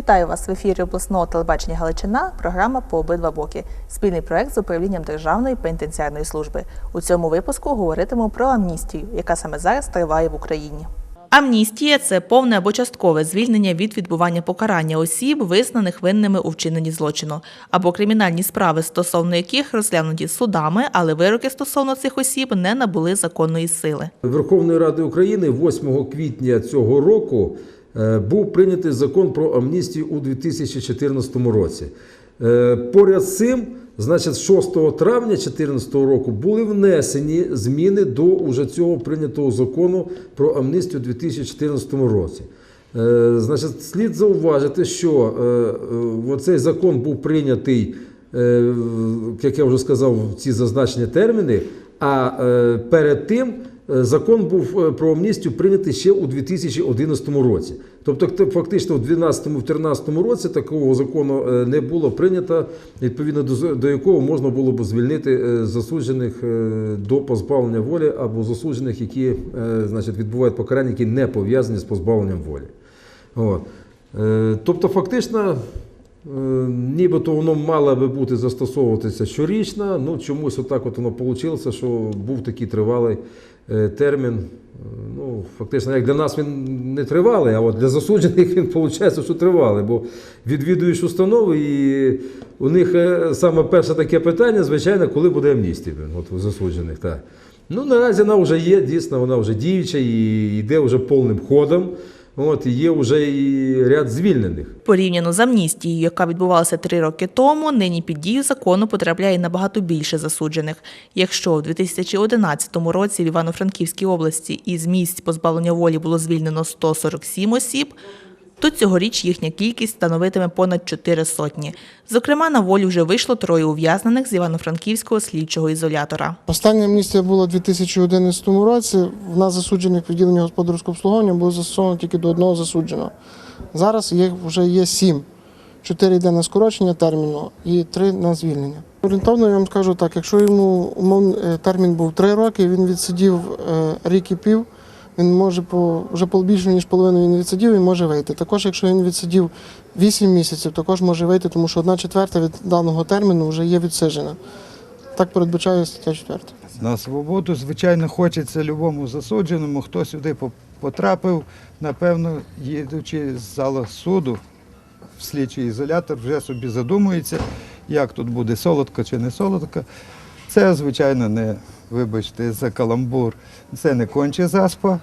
Вітаю вас в ефірі обласного телебачення Галичина. Програма по обидва боки. Спільний проект з управлінням Державної пенітенціарної служби. У цьому випуску говоритимемо про амністію, яка саме зараз триває в Україні. Амністія це повне або часткове звільнення від відбування покарання осіб, визнаних винними у вчиненні злочину, або кримінальні справи, стосовно яких розглянуті судами, але вироки стосовно цих осіб не набули законної сили. Верховної Ради України 8 квітня цього року був прийнятий закон про амністію у 2014 році. Е, Поряд з цим, значить, 6 травня 2014 року були внесені зміни до уже цього прийнятого закону про амністію у 2014 році. Е, Значить, слід зауважити, що е, е, закон був прийнятий, е, як я вже сказав, в ці зазначені терміни. А е, перед тим е, закон був е, про амністію прийнятий ще у 2011 році. Тобто, фактично, в 2012-2013 році такого закону е, не було прийнято, відповідно до, якого можна було б звільнити е, засуджених е, до позбавлення волі або засуджених, які е, значить, відбувають покарання, які не пов'язані з позбавленням волі. От. Е, Тобто, фактично, е, нібито воно мало би бути застосовуватися щорічно, ну чомусь отак от воно вийшло, що був такий тривалий е, термін. Е, Ну, фактично, як для нас він не тривалий, а от для засуджених він виходить, що тривалий. Бо відвідуєш установи, і у них е, саме перше таке питання, звичайно, коли буде амністія от, у засуджених. Так. Ну, наразі вона вже є, дійсно, вона вже діюча і йде вже повним ходом. От, є вже і ряд звільнених. Порівняно з амністією, яка відбувалася три роки тому, нині під дію закону потрапляє набагато більше засуджених. Якщо в 2011 році в Івано-Франківській області із місць позбавлення волі було звільнено 147 осіб, то цьогоріч їхня кількість становитиме понад 4 сотні. Зокрема, на волю вже вийшло троє ув'язнених з Івано-Франківського слідчого ізолятора. Остання амністія була у 2011 році. В нас засуджених відділення господарського обслуговування було застосовано тільки до одного засудженого. Зараз їх вже є сім. Чотири йде на скорочення терміну і три на звільнення. Орієнтовно я вам скажу так, якщо йому умовно е, термін був три роки, він відсидів е, рік і пів, він може по вже пол- більше ніж половину він відсидів і може вийти. Також, якщо він відсидів 8 місяців, також може вийти, тому що одна четверта від даного терміну вже є відсиджена. Так передбачає стаття 4. На свободу, звичайно, хочеться любому засудженому, хто сюди по- потрапив, напевно, їдучи з зала суду в слідчий ізолятор, вже собі задумується, як тут буде солодко чи не солодко. Це, звичайно, не, вибачте, за каламбур. Це не конче заспа.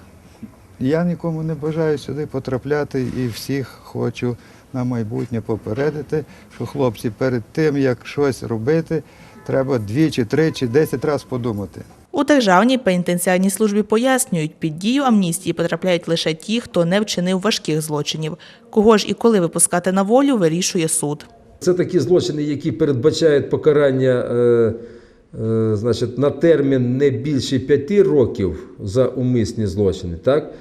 Я нікому не бажаю сюди потрапляти і всіх хочу на майбутнє попередити, що хлопці перед тим, як щось робити, треба двічі, тричі, десять разів подумати. У Державній пенітенціарній службі пояснюють, під дію амністії потрапляють лише ті, хто не вчинив важких злочинів. Кого ж і коли випускати на волю, вирішує суд. Це такі злочини, які передбачають покарання е, значить, на термін не більше п'яти років за умисні злочини, так?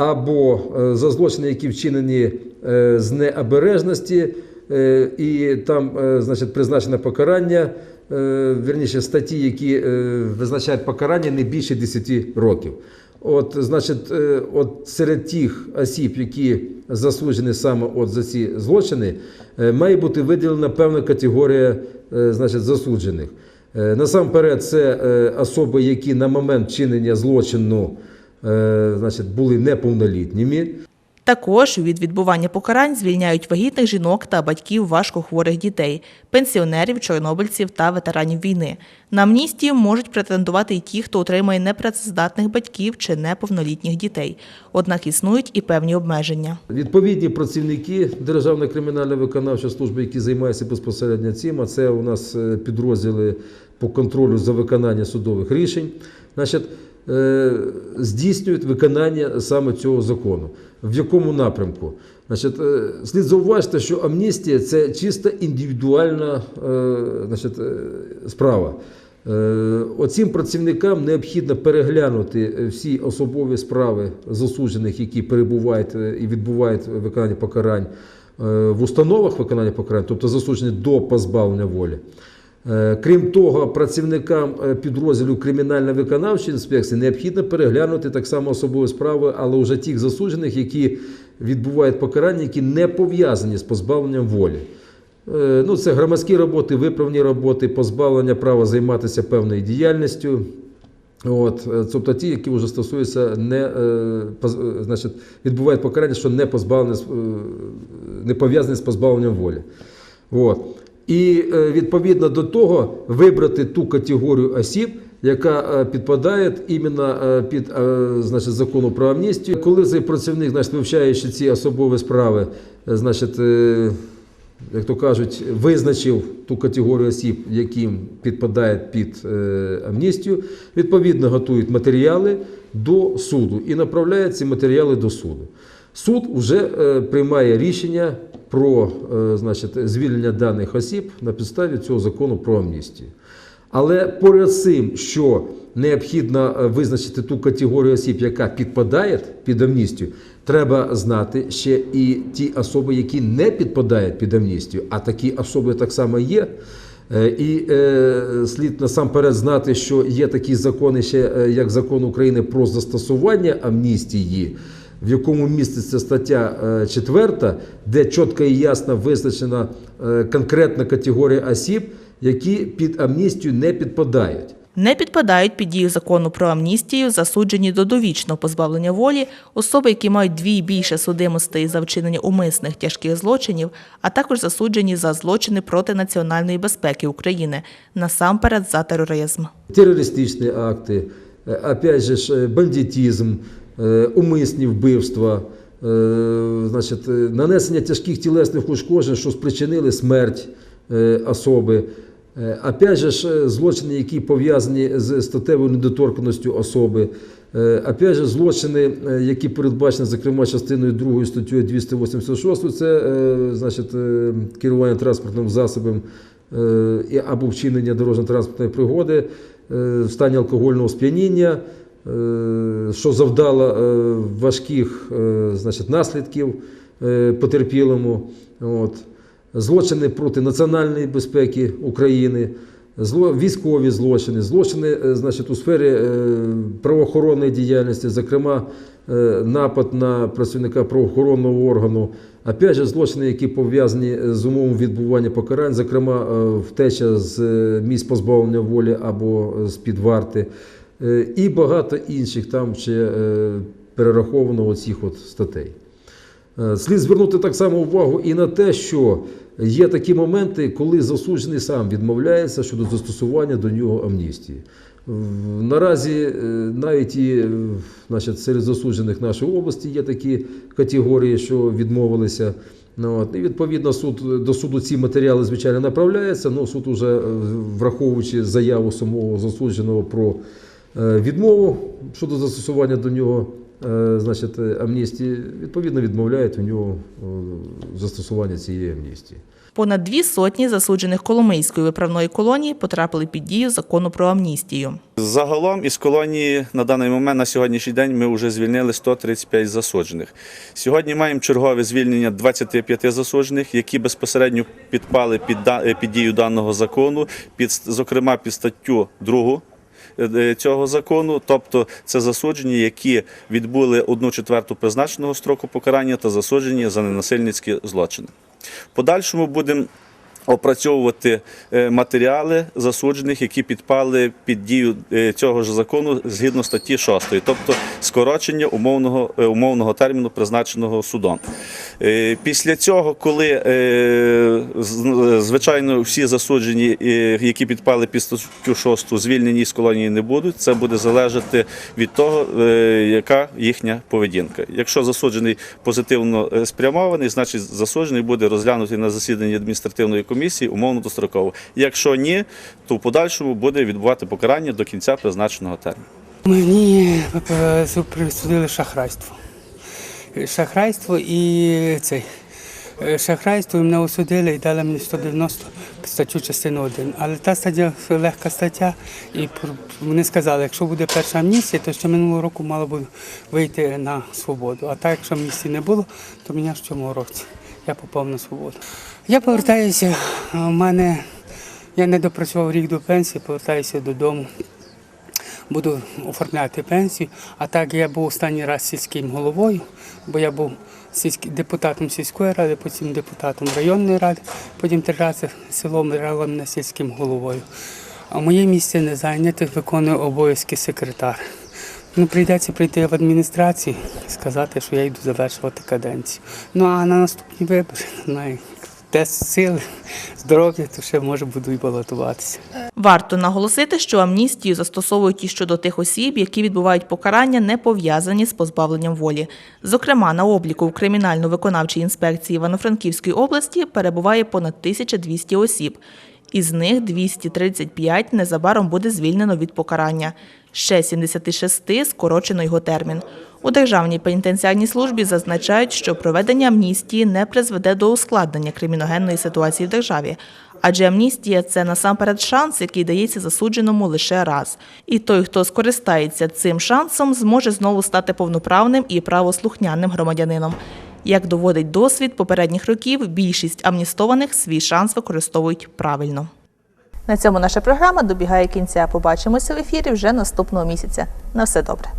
або е, за злочини, які вчинені е, з необережності, е, і там е, значить, призначене покарання, е, вірніше статті, які е, визначають покарання не більше 10 років. От, значить, е, от серед тих осіб, які засуджені саме от за ці злочини, е, має бути виділена певна категорія е, значить, засуджених. Е, Насамперед, це е, особи, які на момент чинення злочину е, значить, були неповнолітніми. Також від відбування покарань звільняють вагітних жінок та батьків важкохворих дітей, пенсіонерів, чорнобильців та ветеранів війни. На амністію можуть претендувати й ті, хто отримує непрацездатних батьків чи неповнолітніх дітей. Однак існують і певні обмеження. Відповідні працівники Державної кримінальної виконавчої служби, які займаються безпосередньо цим, а це у нас е, підрозділи по контролю за виконання судових рішень, значить, здійснюють виконання саме цього закону. В якому напрямку? Значить, е, слід зауважити, що амністія це чисто індивідуальна е, значить, е, справа. Е, Оцим працівникам необхідно переглянути е, всі особові справи засуджених, які перебувають е, і відбувають виконання покарань е, в установах виконання покарань, тобто засуджені до позбавлення волі. Е, Крім того, працівникам е, підрозділу кримінально-виконавчої інспекції необхідно переглянути так само особові справи, але вже тих засуджених, які відбувають покарання, які не пов'язані з позбавленням волі. Е, Ну, це громадські роботи, виправні роботи, позбавлення права займатися певною діяльністю. От, тобто ті, які вже стосуються, не, значить, відбувають покарання, що не, позбавлені, не пов'язані з позбавленням волі. От. І е, відповідно до того вибрати ту категорію осіб, яка е, підпадає іменно е, під значить, закону про амністію. Коли цей працівник, значить, вивчаючи ці особові справи, значить, як то кажуть, визначив ту категорію осіб, яким підпадає під амністію, відповідно готують матеріали до суду і направляють ці матеріали до суду. Суд вже е, приймає рішення про е, значить, звільнення даних осіб на підставі цього закону про амністію. Але поряд з цим, що необхідно е, визначити ту категорію осіб, яка підпадає під амністію, треба знати ще і ті особи, які не підпадають під амністію, а такі особи так само є. І е, слід насамперед знати, що є такі закони, ще як закон України про застосування амністії, в якому міститься стаття 4, де чітко і ясно визначена е, конкретна категорія осіб, які під амністію не підпадають. Не підпадають під дію закону про амністію, засуджені до довічного позбавлення волі, особи, які мають дві і більше судимостей за вчинення умисних тяжких злочинів, а також засуджені за злочини проти національної безпеки України, насамперед за тероризм. Терористичні акти, е, опять же ж, е, бандитизм, е, умисні вбивства, е, значить, е, нанесення тяжких тілесних ушкоджень, що спричинили смерть е, особи. Е, Опять же е, злочини, які пов'язані з статевою недоторканістю особи. Е, Опять же, злочини, е, які передбачені, зокрема, частиною 2 статтею 286, це е, значить, е, керування транспортним засобом е, або вчинення дорожньо-транспортної пригоди е, в стані алкогольного сп'яніння, е, що завдало е, важких е, значить, наслідків е, потерпілому. От. Злочини проти національної безпеки України, зло, військові злочини, злочини е, значить, у сфері е, правоохоронної діяльності, зокрема, е, напад на працівника правоохоронного органу, опять же, злочини, які пов'язані з умовами відбування покарань, зокрема, е, втеча з е, місць позбавлення волі або з під варти, е, і багато інших там ще е, перераховано оцих от статей. Е, Слід звернути так само увагу і на те, що є такі моменти, коли засуджений сам відмовляється щодо застосування до нього амністії. Наразі е, навіть і е, значить, серед засуджених нашої області є такі категорії, що відмовилися. Ну, от, і відповідно суд до суду ці матеріали звичайно направляються. Ну суд уже е, враховуючи заяву самого засудженого про е, відмову щодо застосування до нього е, значить, е, амністії, відповідно відмовляють у нього е, застосування цієї амністії. Понад дві сотні засуджених Коломийської виправної колонії потрапили під дію закону про амністію. Загалом із колонії на даний момент на сьогоднішній день ми вже звільнили 135 засуджених. Сьогодні маємо чергове звільнення 25 засуджених, які безпосередньо підпали під, е, під дію даного закону, під, зокрема під статтю 2 е, цього закону, тобто це засуджені, які відбули одну четверту призначеного строку покарання та засуджені за ненасильницькі злочини. Подальшому будемо опрацьовувати е, матеріали засуджених, які підпали під дію е, цього ж закону згідно статті 6, тобто скорочення умовного, е, умовного терміну, призначеного судом. Е, Після цього, коли е, звичайно всі засуджені, е, які підпали під статтю 6, звільнені з колонії не будуть, це буде залежати від того, е, яка їхня поведінка. Якщо засуджений позитивно е, спрямований, значить засуджений буде розглянутий на засіданні адміністративної комісії умовно достроково. Якщо ні, то в подальшому буде відбувати покарання до кінця призначеного терміну. Мені е, присудили шахрайство. Е, Шахрайство і цей. е, Шахрайство мене осудили і дали мені 190 статтю частину 1. Але та стаття легка стаття, і вони сказали, якщо буде перша амністія, то ще минулого року мало буде вийти на свободу. А так, якщо амністії не було, то мене в цьому році я попав на свободу. Я повертаюся, у мене я не допрацював рік до пенсії, повертаюся додому буду оформляти пенсію. А так я був останній раз сільським головою, бо я був депутатом сільської ради, потім депутатом районної ради, потім три рази селом на сільським головою. А моє місце не зайняте, виконує обов'язки секретар. Ну, прийдеться прийти в адміністрацію і сказати, що я йду завершувати каденцію. Ну а на наступні вибори, знаю, де сили, здоров'я, то ще може буду і балотуватися. Варто наголосити, що амністію застосовують і щодо тих осіб, які відбувають покарання, не пов'язані з позбавленням волі. Зокрема, на обліку в кримінально-виконавчій інспекції Івано-Франківської області перебуває понад 1200 осіб. Із них 235 незабаром буде звільнено від покарання. Ще 76 скорочено його термін. У Державній пенітенціарній службі зазначають, що проведення амністії не призведе до ускладнення криміногенної ситуації в державі. Адже амністія це насамперед шанс, який дається засудженому лише раз. І той, хто скористається цим шансом, зможе знову стати повноправним і правослухняним громадянином. Як доводить досвід попередніх років, більшість амністованих свій шанс використовують правильно. На цьому наша програма добігає кінця. Побачимося в ефірі вже наступного місяця. На все добре.